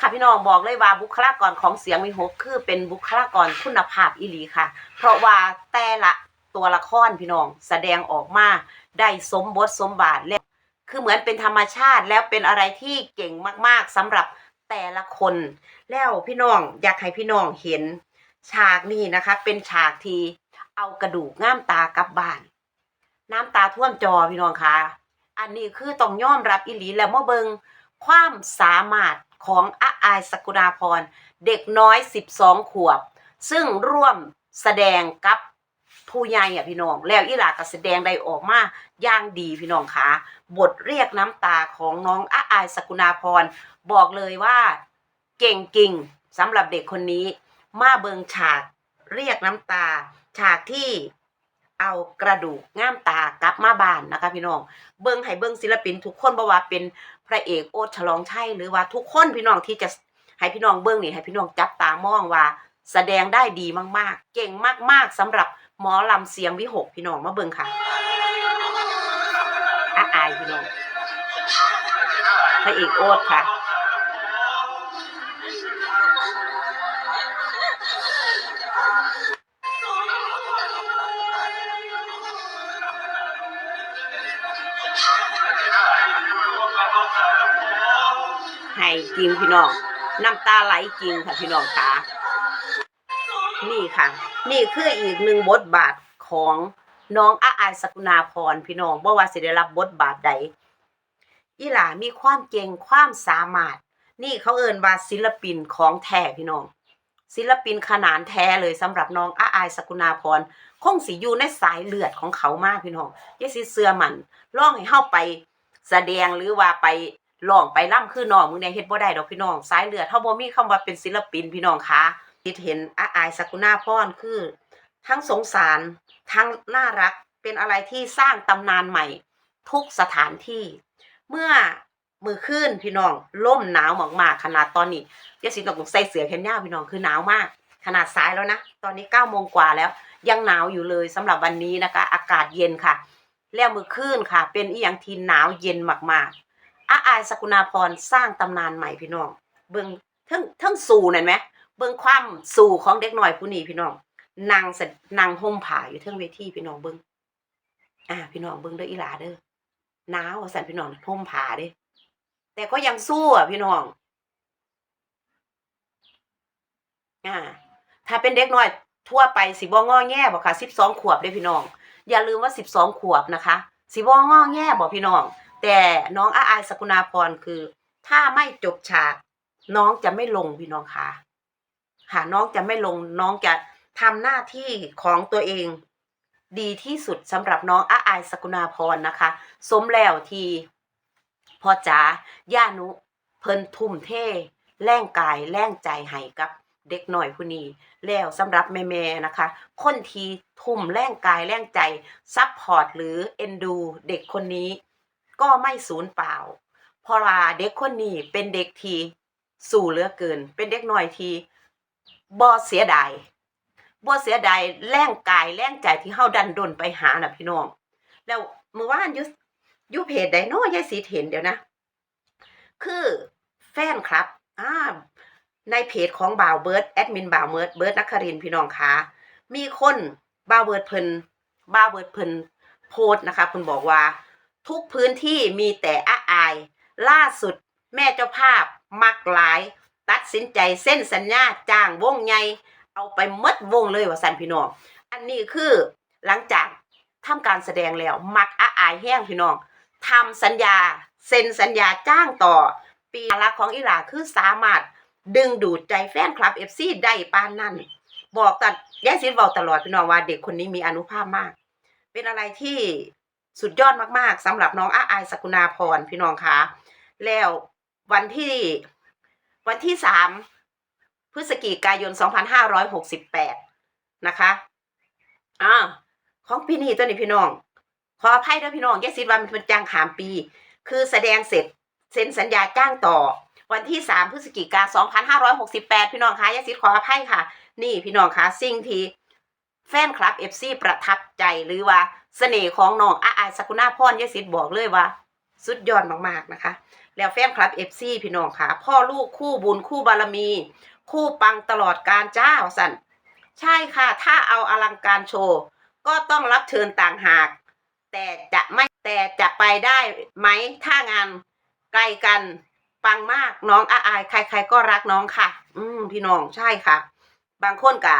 ค่ะพี่น้องบอกเลยว่าบุคลากรของเสียงวิหกคือเป็นบุคลากรคุณภาพอีหลีค่ะ เพราะว่าแต่ละตัวละครพี่น้องแสดงออกมาได้สมบทสมบาทและคือเหมือนเป็นธรรมชาติแล้วเป็นอะไรที่เก่งมากๆสำหรับแต่ละคน แล้วพี่น้องอยากให้พี่น้องเห็นฉากนี้นะคะ เป็นฉากที่เอากระดูกง่ามตากลับบ้าน น้ำตาท่วมจอพี่น้องคะอันนี้คือต้องยอมรับอีหลีแล้วเมาเบิงความสามารถ ของอาอายสกุณาพร เด็กน้อย 12 ขวบ ซึ่งร่วมแสดงกับผู้ใหญ่อะพี่น้อง แล้วอีหลาก็แสดงได้ออกมาอย่างดีพี่น้องคะบทเรียกน้ำตาของน้องอาอายสกุณาพร บอกเลยว่าเก่งจริงสำหรับเด็กคนนี้ มาเบิงฉากเรียกน้ำตา ฉากที่ เอากระดูกง่ามตากลับมาบ้านนะคะพี่น้อง เบิงให้เบิงศิลปินทุกคนบ่ว่าเป็นพระเอกโอ๊ตฉลองชัยหรือว่าทุกคนพี่น้องที่จะให้พี่น้องเบิงนี่ให้พี่น้องจับตามองว่า แสดงได้ดีมากๆ เก่งมากๆสำหรับหมอลำเสียงวิหกพี่น้องมาเบิงค่ะอาอายพี่น้องพระเอกโอ๊ตค่ะ จริงพี่น้องน้ำตาไหลจริงค่ะพี่น้องค่ะนี่ค่ะ นี่คืออีกหนึ่งบทบาทของน้องอาอายสกุณาพรพี่น้องบ่ว่าสิได้รับบทบาทใดอีหลามีความเก่งความสามารถ นี่เขาเอินว่าศิลปินของแท้พี่น้อง ศิลปินขนานแท้เลยสำหรับน้องอาอายสกุณาพรคงสิอยู่ในสายเลือดของเขามากพี่น้องอย่าสิเสื้อมันล่องให้เฮาไปแสดงหรือว่าไป ร้องไปล่ำคือน้องมึงเนี่ยเฮ็ดบ่ได้ดอกพี่น้อง สายเลือดเฮาบ่มีคำว่าเป็นศิลปินพี่น้องคะที่เห็นอาอายสกุณาพรคือ ทั้งสงสารทั้งน่ารักเป็นอะไรที่สร้างตำนานใหม่ ทุกสถานที่ เมื่อมือขึ้นพี่น้องล่มหนาวมากๆขนาดตอนนี้เยวสิต้องใส่เสื้อแขนยาวพี่น้องคือหนาวมาก ขนาดสายแล้วนะตอนนี้9ก้าโมงกว่าแล้ว ยังหนาวอยู่เลยสำหรับวันนี้นะคะ อากาศเย็นค่ะ แล้วมือขึ้นค่ะ เป็นอีหยังที่หนาวเย็นมากๆ อาอายสกุณาพรสร้างตำนานใหม่พี่น้อง เบิ่งทั้งทั้งสู่นั่นไหมเบิ่งความสู่ของเด็กหน่อยผู้นี้พี่น้องนางเสร็จนางห่มผ้าอยู่ทั้งเวทีพี่น้องเบิ่งอ่า พี่น้องเบิ่งเด้ออีหลาเด้อหนาวสั่นพี่น้องห่มผ้าเด้แต่ก็ยังสู้อะพี่น้อง อ่า ถ้าเป็นเด็กน้อย ทั่วไปสิบ่งอแง่บ่ค่ะสิบสองขวบเด้อพี่น้อง อย่าลืมว่าสิบสองขวบนะคะ สิบ่งอแง่บ่พี่น้อง แต่น้องอาอายสกุณาพรคือ ถ้าไม่จบฉาก น้องจะไม่ลงพี่น้องค่ะค่ะน้องจะไม่ลงน้องจะทำหน้าที่ของตัวเอง ดีที่สุดสำหรับน้องอาอายสกุณาพรนะคะ สมแล้วที่พ่อจ๋าย่านุเพิ่นทุ่มเทแรงกายแรงใจให้กับเด็กหน่อยผู้นี้แล้วสำหรับแม่ๆนะคะ คนที่ทุ่มแรงกายแรงใจซัพพอร์ตหรือเอ็นดู เด็กคนนี้ ก็ไม่สูญเปล่า เพราะว่าเด็กคนนี้เป็นเด็กที่สู่เหลือเกิน เป็นเด็กหน้อยที่บ่เสียดายบ่เสียดายแรงกายแรงใจที่เฮาดันดนไปหาน่ะพี่น้อง แล้วเมื่อวานยุยุเพจใดเนาะยายสีเห็นเดี๋ยวนะ คือแฟนครับอ่าในเพจของบ่าวเบิร์ดแอดมินบ่าวเบิร์ดเบิร์ดนักครินพี่น้องคะมีคนบ่าวเบิร์ดเพิ่นบ่าวเบิร์ดเพิ่นโพสนะคะเพิ่นบอกว่า ทุกพื้นที่มีแต่อาอาย ล่าสุดแม่เจ้าภาพมักหลาย ตัดสินใจเส้นสัญญาจ้างวงใหญ่เอาไปหมดวงเลยว่าสันพี่น้อง อันนี้คือหลังจากทำการแสดงแล้ว มักอาอายแห้งพี่น้องทำสัญญาเซ็นสัญญาจ้างต่อ ปีละของอีหลาคือสามารถดึงดูดใจแฟนคลับเอฟซีได้ปานนั่น บอกตัดยายซิดบอกตลอดพี่น้องว่าเด็กคนนี้มีอนุภาพมาก เป็นอะไรที่ สุดยอดมากๆสำหรับน้องอาอายสกุณาพรพี่น้องคะแล้ววันที่วันที่สามพฤศจิกายน 2568 นะคะอ่าของปีนี้ตัวนี้พี่น้อง ขออภัยด้วยพี่น้องยาซิดว่ามันเป็นจ้างขามปี คือแสดงเสร็จเซ็นสัญญาจ้างต่อ วันที่ 3 พฤศจิกายน2568 พี่น้องคะยาซิดขออภัยค่ะ นี่พี่น้องคะสิ่งที่ แฟนคลับเอฟซีประทับใจหรือว่าเสน่ห์ของน้องอาอายสกุณาพรยศิษย์บอกเลยว่า สุดยอดมากๆนะคะ แล้วแฟนคลับเอฟซีพี่น้องค่ะ พ่อลูกคู่บุญคู่บารมี คู่ปังตลอดการเจ้าสันใช่ค่ะ ถ้าเอาอลังการโชว์ ก็ต้องรับเชิญต่างหาก แต่จะไม่แต่จะไปได้ไหมถ้างานไกลกันปังมากน้องอาอาย ใคร ๆ ก็รักน้องค่ะ อืมพี่น้องใช่ค่ะ บางคนกะ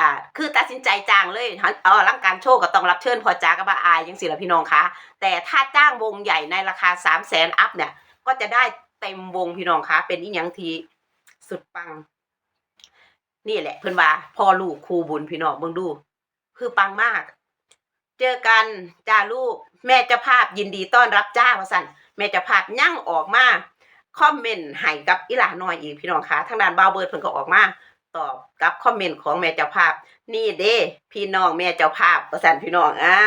อ่าคือตัดสินใจจ้างเลยเอาอลังการโชว์ก็ต้องรับเชิญพอจ้ากับอาอายยังสิละพี่น้องคะแต่ถ้าจ้างวงใหญ่ในราคาสามแสนอัพเนี่ย ก็จะได้เต็มวงพี่น้องคะเป็นอีหยังทีสุดปัง นี่แหละ เพื่อนว่าพ่อลูกครูบุญพี่น้องเบิ่งดู คือปังมาก เจอกันจ้าลูก แม่เจ้าภาพยินดีต้อนรับจ้าว่าสันแม่เจ้าภาพยั่งออกมาคอมเมนต์ให้กับอีหลาน้อยอีกพี่น้องคะทางด้านบาวเบิร์ดเพิ่นก็ออกมา ตอบกับคอมเมนต์ของแม่เจ้าภาพ นี่เด้พี่น้องแม่เจ้าภาพว่าสั่นพี่น้องอ่า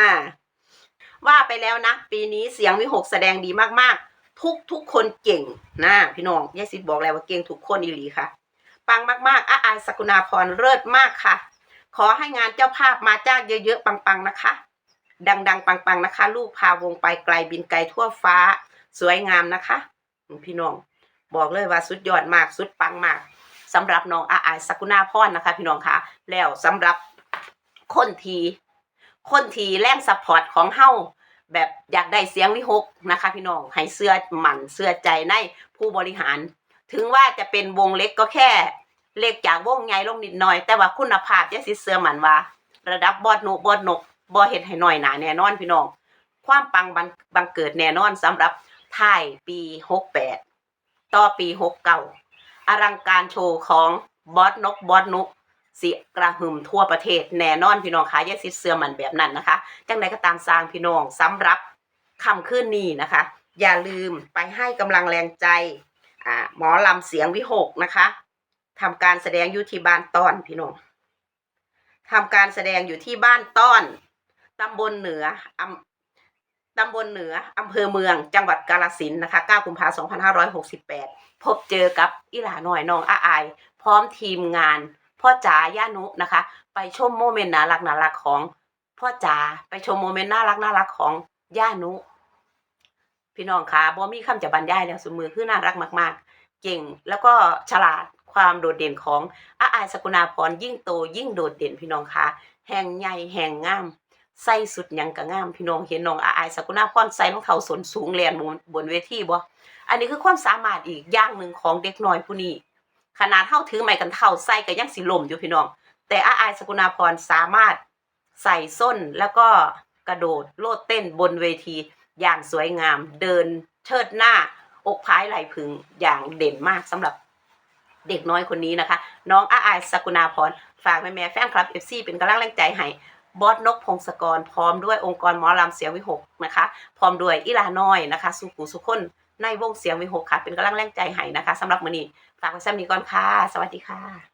ว่าไปแล้วนะ ปีนี้เสียงวิหกแสดงดีมากๆ ทุกทุกคนเก่งนะพี่น้องยายสิทธิ์บอกแล้วว่าเก่งทุกคนอีหลีค่ะ ปังมากๆอาอายสกุณาพรเลิศมากค่ะ ขอให้งานเจ้าภาพมาจ้างเยอะๆ ปังๆนะคะ ดังๆ ปังๆนะคะ ลูกพาวงไปไกลบินไกลทั่วฟ้า สวยงามนะคะ พี่น้องบอกเลยว่าสุดยอดมากสุดปังมาก สำหรับน้องอาอายสกุณาพรนะคะ พี่น้องคะแล้วสำหรับคนทีคนทีแรงซัพพอร์ตของเฮาแบบอยากได้เสียงวิหกนะคะ พี่น้องให้เสื้อหมั่นเสื้อใจในผู้บริหาร ถึงว่าจะเป็นวงเล็กก็แค่เล็กจากวงใหญ่ลงนิดหน่อย แต่ว่าคุณภาพยังสิเสื้อหมันว่า ระดับบอดหนุบอดนกบ่เฮ็ดให้น้อยหนาแน่นอนพี่น้อง ความปังบังบังเกิดแน่นอนสำหรับท้ายปี68ต่อปี69 อลังการโชว์ของบอสนกบอสนุกเสียกระหึ่มทั่วประเทศแน่นอนพี่น้องคะย่าสิเสื้อมันแบบนั้นนะคะ จังใดก็ตามสร้างพี่น้องสำหรับคำขึ้นนี้นะคะ อย่าลืมไปให้กำลังแรงใจหมอลำเสียงวิหกนะคะทำการแสดงอยู่ที่บ้านต้อนพี่น้องทำการแสดงอยู่ที่บ้านต้อนตำบลเหนืออ ตำบลเหนืออำเภอเมือง จังหวัดกาฬสินนะคะ 9 กุมภาพันธ์2568 พบเจอกับอีหลาหน่อยน้องอาอาย พร้อมทีมงาน พ่อจ๋าย่านุนะคะ ไปชมโมเมนต์น่ารักน่ารักของพ่อจ๋าไปชมโมเมนต์น่ารักน่ารักของย่านุ พี่น้องคะบ่มีคำจะบรรยายแล้วสมือคือน่ารักมากๆ เก่งแล้วก็ฉลาดความโดดเด่นของอาอายสกุณาพรยิ่งโตยิ่งโดดเด่นพี่น้องคะแห่งใหญ่แห่งงาม ใส่สุดยังก็งามพี่น้องเห็นน้องอาอายสกุณาพรใส่รองเท้าส้นสูงแลนบนบนเวทีบ่อันนี้คือความสามารถอีกอย่างหนึ่งของเด็กน้อยผู้นี้ขนาดเท่าถือไม้กันเท่าใส่ก็ยังสิลมอยู่พี่น้อง แต่อาอายสกุณาพรสามารถใส่ส้นแล้วก็กระโดดโลดเต้นบนเวที อย่างสวยงาม เดินเชิดหน้า อกพายไหลพึงอย่างเด่นมากสำหรับเด็กน้อยคนนี้นะคะ น้องอาอายสกุณาพรฝากแม่แม่แฟนคลับเอฟซีเป็นกำลังแรงใจให้ บอสนกพงศกรพร้อมด้วยองค์กรหมอลำเสียงวิหกนะคะ พร้อมด้วยอีลาน้อยนะคะสุขุสุคนในวงเสียงวิหกค่ะ เป็นกำลังแรงใจให้นะคะสำหรับมื้อนี้ฝากไว้ซ้ำนี้ก่อนค่ะ สวัสดีค่ะ